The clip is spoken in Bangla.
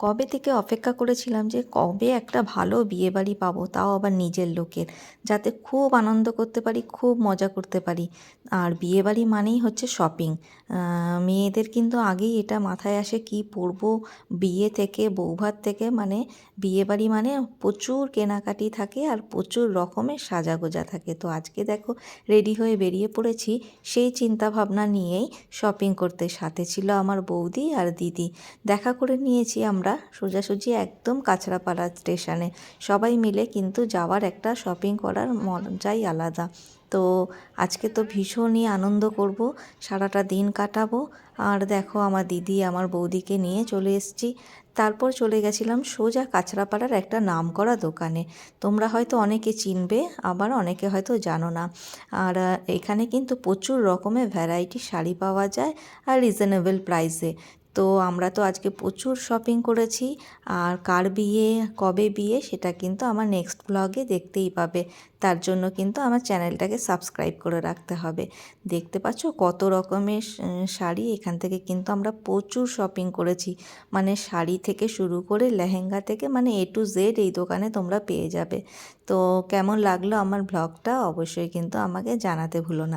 কবে থেকে অপেক্ষা করেছিলাম যে কবে একটা ভালো বিয়েবাড়ি পাবো, তাও আবার নিজের লোকের। যাতে খুব আনন্দ করতে পারি, খুব মজা করতে পারি। আর বিয়েবাড়ি মানেই হচ্ছে শপিং মেয়েদের কিন্তু আগেই এটা মাথায় আসে কি পরবো বিয়ে থেকে, বৌভাত থেকে। মানে বিয়েবাড়ি মানে প্রচুর কেনাকাটি থাকে আর প্রচুর রকমের সাজাগোজা থাকে। তো আজকে দেখো রেডি হয়ে বেরিয়ে পড়েছি। সেই চিন্তা ভাবনা নিয়েই শপিং করতে। সাথে ছিল আমার বৌদি আর দিদি। দেখা করে নিয়েছি আমরা। সোজাসুজি একদম কাঁচরাপাড়া স্টেশনে। সবাই মিলে কিন্তু যাওয়ার একটা শপিং করার মজাই আলাদা। তো আজকে তো ভীষণই আনন্দ করব, সারাটা দিন কাটাবো। আর দেখো আমার দিদি আমার বৌদিকে নিয়ে চলে এসেছি। তারপর চলে গেছিলাম সোজা কাঁচরাপাড়ার একটা নামকরা দোকানে। তোমরা হয়তো অনেকে চিনবে, আবার অনেকে হয়তো জানো না। আর এখানে কিন্তু প্রচুর রকমের ভ্যারাইটি শাড়ি পাওয়া যায়, আর রিজনেবল প্রাইসে তো আমরা তো আজকে প্রচুর শপিং করেছি। আর কার বিয়ে, কবে বিয়ে, সেটা কিন্তু আমার নেক্সট ব্লগে দেখতেই পাবে। তার জন্য কিন্তু আমার চ্যানেলটাকে সাবস্ক্রাইব করে রাখতে হবে। দেখতে পাচ্ছ কত রকমের শাড়ি এখান থেকে কিন্তু আমরা প্রচুর শপিং করেছি। মানে শাড়ি থেকে শুরু করে লেহেঙ্গা থেকে মানে এ টু জেড এই দোকানে তোমরা পেয়ে যাবে। তো কেমন লাগল আমার ব্লগটা অবশ্যই কিন্তু আমাকে জানাতে ভুলো না।